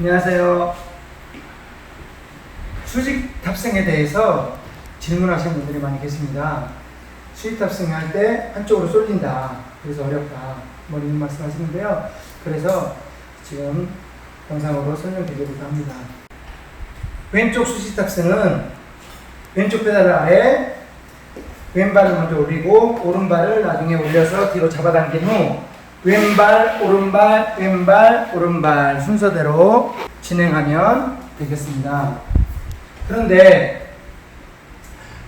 안녕하세요. 수직 탑승에 대해서 질문하시는 분들이 많이 계십니다. 수직 탑승할 때 한쪽으로 쏠린다. 그래서 어렵다. 뭐 이런 말씀 하시는데요. 그래서 지금 영상으로 설명드리려고 합니다. 왼쪽 수직 탑승은 왼쪽 페달 아래 왼발을 먼저 올리고 오른발을 나중에 올려서 뒤로 잡아당긴 후 왼발 오른발 왼발 오른발 순서대로 진행하면 되겠습니다. 그런데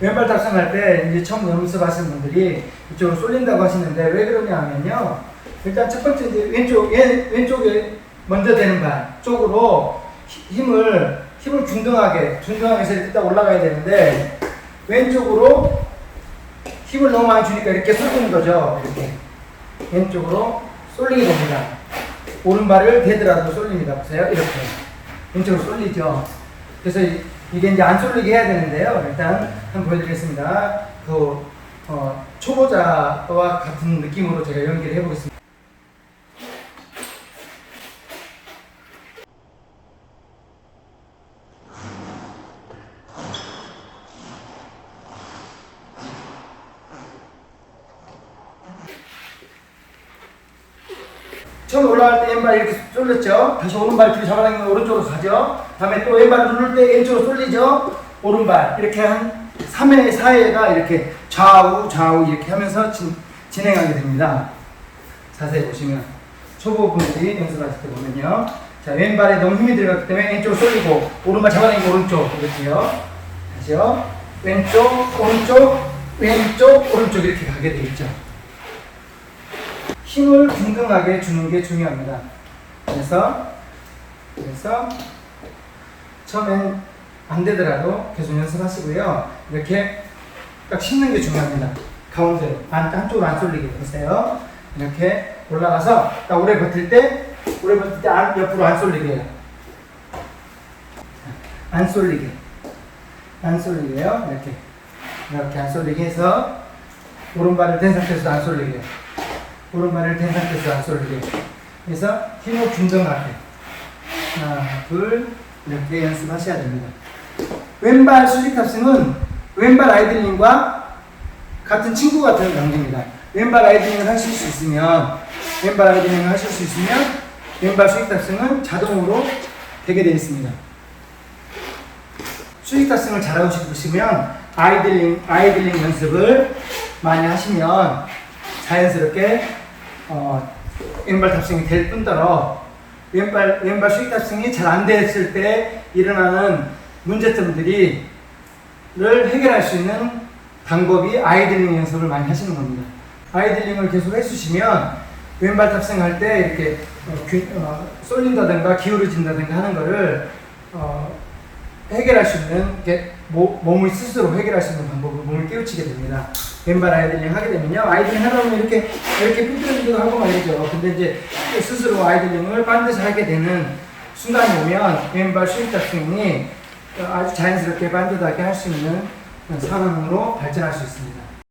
왼발 탑승할 때 이제 처음 연습하시는 분들이 이쪽으로 쏠린다고 하시는데 왜 그러냐 하면요. 일단 첫 번째 이제 왼쪽 왼, 왼쪽에 먼저 되는 발 쪽으로 히- 힘을 힘을 균등하게 균등하게 딱 올라가야 되는데 왼쪽으로 힘을 너무 많이 주니까 이렇게 쏠리는 거죠. 이렇게 왼쪽으로 쏠리게 됩니다. 오른발을 대더라도 쏠립니다. 보세요. 이렇게 왼쪽으로 쏠리죠. 그래서 이- 이게 이제 안 쏠리게 해야 되는데요. 일단 한번 보여드리겠습니다. 그 어, 초보자와 같은 느낌으로 제가 연기를 해보겠습니다. 처음 올라갈 때 왼발 이렇게 쏠렸죠? 다시 오른발 뒤로 잡아당기면 오른쪽으로 가죠? 다음에 또 왼발 누를 때 왼쪽으로 쏠리죠? 오른발 이렇게 한 3회, 4회가 이렇게 좌우, 좌우 이렇게 하면서 진, 진행하게 됩니다. 자세히 보시면 초보분들이 연습하실 때 보면요. 자, 왼발에 너무 힘이 들어갔기 때문에 왼쪽 쏠리고 오른발 잡아당기고 오른쪽 이렇게요. 다시요. 왼쪽, 오른쪽, 왼쪽, 오른쪽 이렇게 가게 되겠죠. 힘을 균등하게 주는 게 중요합니다. 그래서 그래서 처음엔 안 되더라도 계속 연습하시고요. 이렇게 딱 심는 게 중요합니다. 가운데로 안, 한쪽으로 안 쏠리게 보세요. 이렇게 올라가서 딱 오래 버틸 때 오래 버틸 때 안, 옆으로 안 쏠리게요. 안 쏠리게 안 쏠리게요. 이렇게 이렇게 안 쏠리게 해서 오른발을 댄 상태에서 안 쏠리게 오른발을 댄 상태에서 안 쏠리게 그래서 힘을 균등하게 하나 둘 이렇게 연습하셔야 됩니다. 왼발 수직 탑승은 왼발 아이들링과 같은 친구 같은 관계입니다. 왼발 아이들링을 하실 수 있으면 왼발 아이들링을 하실 수 있으면 왼발 수직 탑승은 자동으로 되게 되어 있습니다. 수직 탑승을 잘하고 싶으시면 아이들링 아이들링 연습을 많이 하시면 자연스럽게 어, 왼발 탑승이 될 뿐더러 왼발 왼발 수익 탑승이 잘 안 됐을 때 일어나는 문제점들이 를 해결할 수 있는 방법이 아이들링 연습을 많이 하시는 겁니다. 아이들링을 계속 해주시면 왼발 탑승할 때 이렇게 어, 균- 어, 쏠린다든가 기울어진다든가 하는 거를 어, 해결할 수 있는 몸을 스스로 해결할 수 있는 방법을 몸을 깨우치게 됩니다. 왼발 아이들링 하게 되면요. 아이들링 하다 보면 이렇게 이렇게 삐뚤어지기도 하고 말이죠. 근데 이제 스스로 아이들링을 반드시 하게 되는 순간이 오면 왼발 수익 탑승이 아주 자연스럽게 반듯하게 할 수 있는 상황으로 발전할 수 있습니다.